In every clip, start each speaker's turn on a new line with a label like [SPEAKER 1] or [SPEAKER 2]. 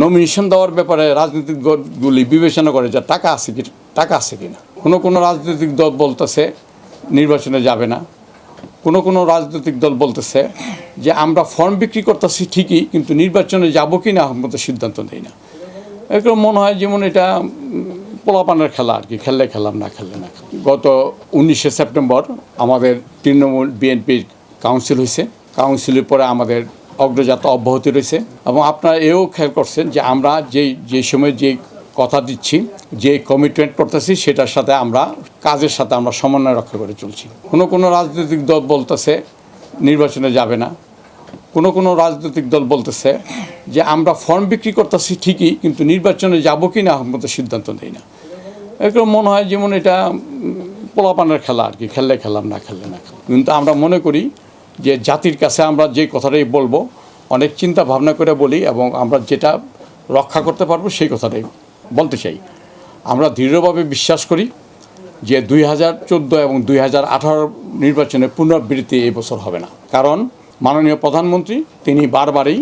[SPEAKER 1] Nomination দেওয়ার ব্যাপারে রাজনৈতিক দলগুলি বিবেচনা করে যে টাকা আছে কি, টাকা আছে কি না কোনো কোনো রাজনৈতিক দল বলতেছে নির্বাচনে যাবে না। কোনো কোনো রাজনৈতিক দল বলতেছে যে আমরা ফর্ম বিক্রি করতেছি ঠিকই, কিন্তু নির্বাচনে যাব কি না মতো সিদ্ধান্ত নেই না। এরকম মনে হয় যেমন এটা পোলাপানের খেলা আর কি, খেললে খেলাম, না খেললে না। গত উনিশে সেপ্টেম্বর আমাদের তৃণমূল বিএনপির কাউন্সিল হয়েছে। কাউন্সিলের পরে আমাদের অগ্রযাত্রা অব্যাহতি রয়েছে এবং আপনারা এও খেয়াল করছেন যে আমরা যেই, যে সময় যে কথা দিচ্ছি যে কমিটমেন্ট করতেছি, সেটার সাথে আমরা, কাজের সাথে আমরা সমন্বয় রক্ষা করে চলছি। কোনো কোনো রাজনৈতিক দল বলতেছে নির্বাচনে যাবে না। কোনো কোনো রাজনৈতিক দল বলতেছে যে আমরা ফর্ম বিক্রি করতেছি ঠিকই, কিন্তু নির্বাচনে যাব কি না মতো সিদ্ধান্ত নেই না। এরকম মনে হয় যেমন এটা পোলাপানের খেলা আর কি, খেললে খেলাম, না খেললে না। কিন্তু আমরা মনে করি যে জাতির কাছে আমরা যে কথাটাই বলব, অনেক চিন্তা ভাবনা করে বলি এবং আমরা যেটা রক্ষা করতে পারব সেই কথাটাই বলতে চাই। আমরা দৃঢ়ভাবে বিশ্বাস করি যে দুই হাজার চোদ্দ এবং দুই হাজার আঠারো নির্বাচনে পুনরাবৃত্তি এই বছর হবে না। কারণ মাননীয় প্রধানমন্ত্রী তিনি বারবারই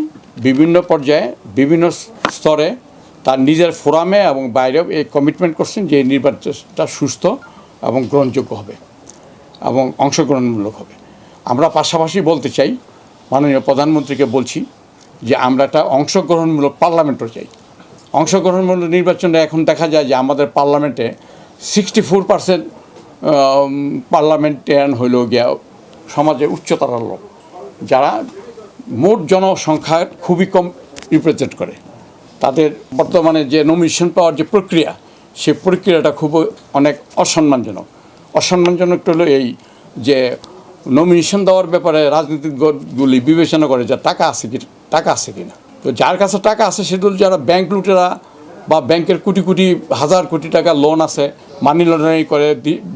[SPEAKER 1] বিভিন্ন পর্যায়ে, বিভিন্ন স্তরে তার নিজের ফোরামে এবং বাইরেও এই কমিটমেন্ট করছেন যে এই নির্বাচনটা সুস্থ এবং গ্রহণযোগ্য হবে এবং অংশগ্রহণমূলক হবে। আমরা পাশাপাশি বলতে চাই, মাননীয় প্রধানমন্ত্রীকে বলছি যে আমরা একটা অংশগ্রহণমূলক পার্লামেন্টও চাই। অংশগ্রহণমূলক নির্বাচনে এখন দেখা যায় যে আমাদের পার্লামেন্টে সিক্সটি ফোর পার্সেন্ট পার্লামেন্টারিয়ান হইল গিয়া সমাজে উচ্চতার লোক, যারা মোট জনসংখ্যার খুবই কম রিপ্রেজেন্ট করে। তাদের বর্তমানে যে নমিনেশন পাওয়ার যে প্রক্রিয়া সে প্রক্রিয়াটা খুব অনেক অসম্মানজনক। অসম্মানজনক হলো এই যে নমিনেশন দেওয়ার ব্যাপারে রাজনৈতিক দলগুলি বিবেচনা করে যে টাকা আছে কি টাকা আছে কি না তো যার কাছে টাকা আছে সেগুলো যারা ব্যাংক লুটেরা বা ব্যাংকের কোটি কোটি, হাজার কোটি টাকা লোন আছে মানি লন্ডারিং করে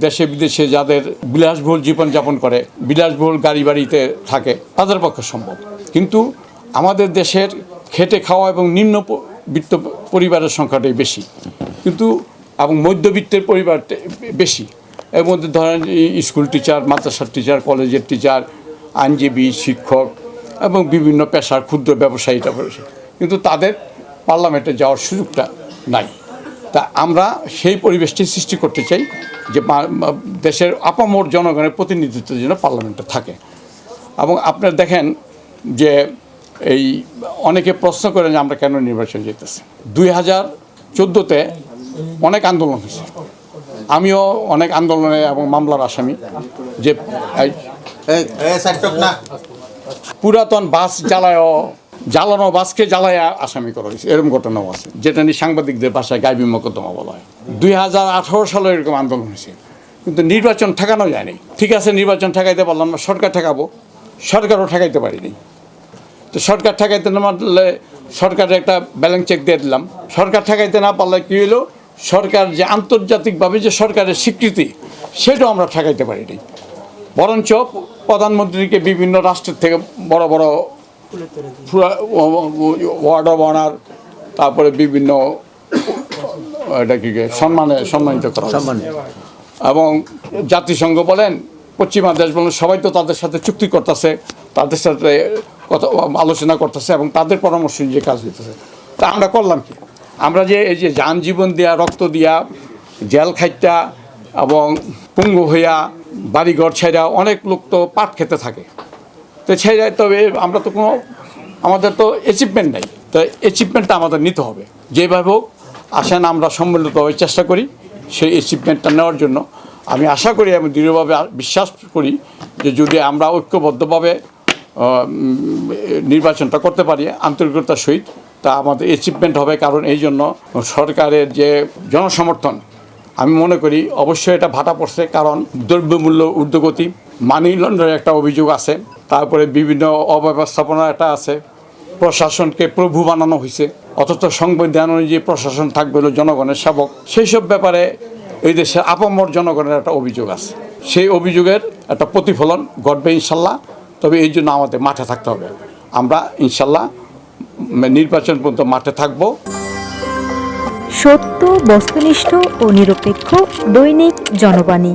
[SPEAKER 1] দেশে বিদেশে যাদের বিলাসবহুল জীবনযাপন করে, বিলাসবহুল গাড়ি বাড়িতে থাকে, তাদের পক্ষে সম্ভব। কিন্তু আমাদের দেশের খেটে খাওয়া এবং নিম্ন বিত্ত পরিবারের সংখ্যাটাই বেশি। কিন্তু, এবং মধ্যবিত্তের পরিবারটা বেশি। এর মধ্যে ধরেন স্কুল টিচার, মাদ্রাসার টিচার, কলেজের টিচার, আইনজীবী, শিক্ষক এবং বিভিন্ন পেশার ক্ষুদ্র ব্যবসায়ীটা রয়েছে কিন্তু তাদের পার্লামেন্টে যাওয়ার সুযোগটা নাই। তা আমরা সেই পরিবেশটি সৃষ্টি করতে চাই যে দেশের আপামর জনগণের প্রতিনিধিত্বের জন্য পার্লামেন্টে থাকে। এবং আপনারা দেখেন যে এই অনেকে প্রশ্ন করেন যে আমরা কেন নির্বাচন যেতেছি দুই হাজার চোদ্দোতে অনেক আন্দোলন হয়েছে। আমিও অনেক আন্দোলনে এবং মামলার আসামি। যে পুরাতন বাস জ্বালায় জ্বালানো বাসকে জ্বালায় আসামি করা হয়েছে। এরকম ঘটনাও আছে। যেটা নিয়ে সাংবাদিকদের ভাষায় গাইবী মকদ্দমা বলা হয়। দুই হাজার আঠারো সালে এরকম আন্দোলন হয়েছে। কিন্তু নির্বাচন ঠেকানো যায়নি ঠিক আছে নির্বাচন ঠেকাইতে পারলাম না সরকার ঠেকাবো। সরকারও ঠেকাইতে পারিনি। তো সরকার ঠেকাইতে না পারলে সরকারের একটা ব্যালেন্স চেক দিয়ে দিলাম। সরকার ঠেকাইতে না পারলে কী হলো সরকার যে আন্তর্জাতিকভাবে যে সরকারের স্বীকৃতি সেটাও আমরা ঠেকাইতে পারিনি। বরঞ্চ প্রধানমন্ত্রীকে বিভিন্ন রাষ্ট্রের থেকে বড় বড় ওয়ার্ড অব অনার তারপরে বিভিন্ন এটা কি সম্মানে সম্মানিত করা। এবং জাতিসংঘ বলেন পশ্চিমা দেশ বলেন সবাই তো তাদের সাথে চুক্তি করতেছে তাদের সাথে কথা আলোচনা করতেছে এবং তাদের পরামর্শ নিয়ে কাজ দিতেছে তা আমরা করলাম কি? আমরা যে এই যে যান জীবন দিয়া, রক্ত দিয়া, জেল খাইটা এবং পঙ্গু হইয়া বাড়িঘর ছেড়া অনেক লোক তো পাট খেতে থাকে। তো ছেড়ে তবে আমরা তো কোনো, আমাদের তো অ্যাচিভমেন্ট নেই। তো অ্যাচিভমেন্টটা আমাদের নিতে হবে। যেভাবে হোক, আসেন আমরা সম্মিলিতভাবে চেষ্টা করি সেই অ্যাচিভমেন্টটা নেওয়ার জন্য। আমি আশা করি, আমি দৃঢ়ভাবে বিশ্বাস করি যে যদি আমরা ঐক্যবদ্ধভাবে নির্বাচনটা করতে পারি আন্তরিকতার সহিত তা আমাদের অ্যাচিভমেন্ট হবে কারণ এই জন্য সরকারের যে জনসমর্থন, আমি মনে করি অবশ্যই এটা ভাটা পড়ছে কারণ দ্রব্যমূল্য ঊর্ধ্বগতি মানি লন্ডারের একটা অভিযোগ আছে, তারপরে বিভিন্ন অব্যবস্থাপনা একটা আছে, প্রশাসনকে প্রভু বানানো হয়েছে অথচ সংবিধান অনুযায়ী প্রশাসন থাকবে জনগণের সেবক সেই সব ব্যাপারে এই দেশের আপামর জনগণের একটা অভিযোগ আছে। সেই অভিযোগের একটা প্রতিফলন ঘটবে ইনশাল্লাহ, তবে এই জন্য আমাদের মাঠে থাকতে হবে। আমরা ইনশাল্লাহ নির্বাচন পর্যন্ত মাঠে থাকব।
[SPEAKER 2] সত্য বস্তুনিষ্ঠ ও নিরপেক্ষ দৈনিক জনবাণী।